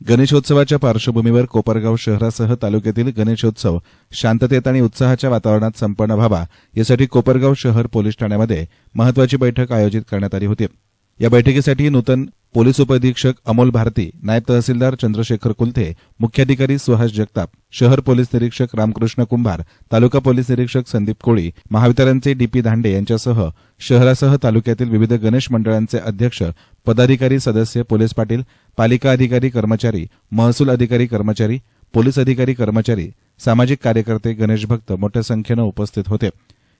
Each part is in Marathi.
गणेशोत्सवाच्या पार्श्वभूमीवर कोपरगाव शहरासह तालुक्यातील गणेशोत्सव शांततेत आणि उत्साहाच्या वातावरणात संपन्न व्हावा यासाठी कोपरगाव शहर पोलीस ठाण्यामध्ये महत्वाची बैठक आयोजित करण्यात आली होती. या बैठकीसाठी नूतन पोलीस उपअधीक्षक अमोल भारती नायब तहसीलदार चंद्रशेखर कुलथे मुख्याधिकारी सुहास जगताप शहर पोलीस निरीक्षक रामकृष्ण कुंभार तालुका पोलीस निरीक्षक संदीप कोळी महावितरणचे डीपी धांडे यांच्यासह शहरासह तालुक्यातील विविध गणेश मंडळांचे अध्यक्ष पदाधिकारी सदस्य पोलीस पाटील पालिका अधिकारी कर्मचारी महसूल अधिकारी कर्मचारी पोलीस अधिकारी कर्मचारी सामाजिक कार्यकर्ते गणेश भक्त मोठ्या संख्येनं उपस्थित होते.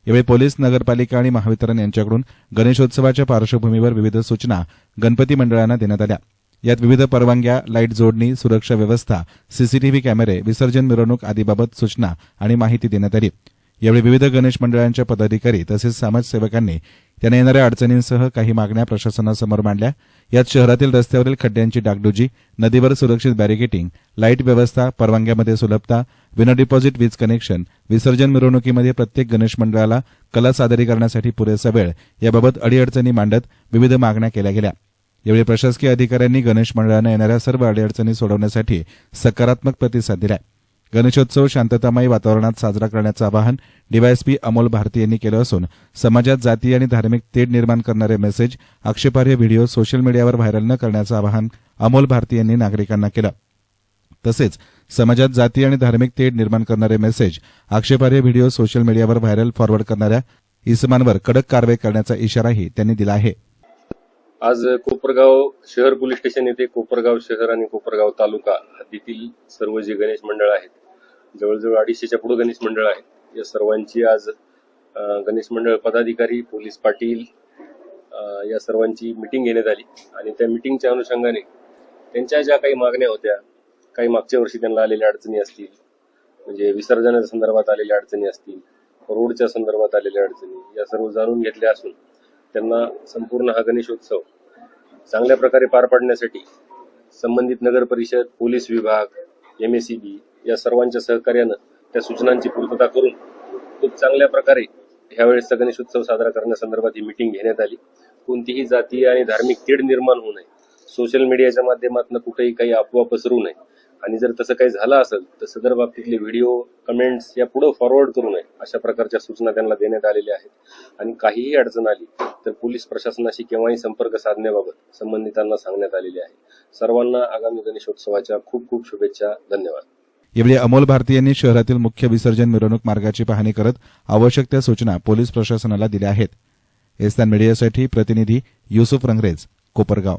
यावेळी पोलीस नगरपालिका आणि महावितरण यांच्याकडून गणेशोत्सवाच्या पार्श्वभूमीवर विविध सूचना गणपती मंडळांना देण्यात आल्या. यात विविध परवानग्या लाइट जोडणी सुरक्षा व्यवस्था सीसीटीव्ही कॅमेरे विसर्जन मिरवणूक आदीबाबत सूचना आणि माहिती देण्यात आली. यावेळी विविध गणेश मंडळांच्या पदाधिकारी तसेच समाजसेवकांनी त्यांना येणाऱ्या अडचणींसह काही मागण्या प्रशासनासमोर मांडल्या. यात शहरातील रस्त्यावरील खड्ड्यांची डागडुजी नदीवर सुरक्षित बॅरिकेटिंग लाइट व्यवस्था परवानग्यामध्ये सुलभता विना डिपॉझिट वीज कनेक्शन विसर्जन मिरवणुकीमध्ये प्रत्येक गणेश मंडळाला कला सादरीकरणासाठी पुरेसा वेळ याबाबत अडीअडचणी मांडत विविध मागण्या केल्या गेल्या. यावेळी प्रशासकीय अधिकाऱ्यांनी गणेश मंडळानं येणाऱ्या सर्व अडीअडचणी सोडवण्यासाठी सकारात्मक प्रतिसाद दिलाय गणेशोत्सव शांततामयी वातावरणात साजरा करण्याचं आवाहन डीवायएसपी अमोल भारती यांनी केलं असून समाजात जातीय आणि धार्मिक तेढ निर्माण करणारे मेसेज आक्षेपार्ह व्हिडिओ सोशल मीडियावर व्हायरल न करण्याचं आवाहन अमोल भारती यांनी नागरिकांना केलं. तसेच समाजात जाती आणि धार्मिक तेढ निर्माण करणारे मेसेज आक्षेपार्ह व्हिडिओ सोशल मीडियावर व्हायरल फॉरवर्ड करणाऱ्या इसमांवर कडक कारवाई करण्याचा इशाराही त्यांनी दिला आहे. आज कोपरगाव शहर पोलीस स्टेशन येथे कोपरगाव शहर आणि कोपरगाव तालुका हद्दीतील सर्व जे गणेश मंडळ आहेत जवळजवळ अडीचशेच्या पुढे गणेश मंडळ आहेत या सर्वांची आज गणेश मंडळ पदाधिकारी पोलीस पाटील या सर्वांची मिटिंग घेण्यात आली. आणि त्या मिटिंगच्या अनुषंगाने त्यांच्या ज्या काही मागण्या होत्या काही मागच्या वर्षी त्यांना आलेल्या अडचणी असतील म्हणजे विसर्जनाच्या संदर्भात आलेल्या अडचणी असतील रोडच्या संदर्भात आलेल्या अडचणी या सर्व जाणून घेतल्या असून त्यांना संपूर्ण हा गणेशोत्सव चांगल्या प्रकारे पार पाडण्यासाठी संबंधित नगर परिषद पोलीस विभाग एम एस या सर्वांच्या सहकार्यानं त्या सूचनांची पूर्तता करून खूप चांगल्या प्रकारे ह्यावेळेस गणेशोत्सव साजरा करण्यासंदर्भात ही मिटिंग घेण्यात आली. कोणतीही जातीय आणि धार्मिक कीड निर्माण होऊ नये. सोशल मीडियाच्या माध्यमातून कुठेही काही अफवा पसरू नये. आणि जर तसं काही झालं असेल तर सदर बाबतीतले व्हिडिओ कमेंट्स या पुढे फॉरवर्ड करू नये अशा प्रकारच्या सूचना त्यांना देण्यात आलेल्या आहेत. आणि काहीही अडचण आली तर पोलीस प्रशासनाशी केव्हाही संपर्क साधण्याबाबत संबंधितांना सांगण्यात आलेले आहे. सर्वांना आगामी गणेशोत्सवाच्या खूप खूप शुभेच्छा. धन्यवाद. यावेळी अमोल भारती यांनी शहरातील मुख्य विसर्जन मिरवणूक मार्गाची पाहणी करत आवश्यक त्या सूचना पोलीस प्रशासनाला दिल्या आहेत. एस्तान मीडियासाठी प्रतिनिधी युसुफ रंगरेज कोपरगाव.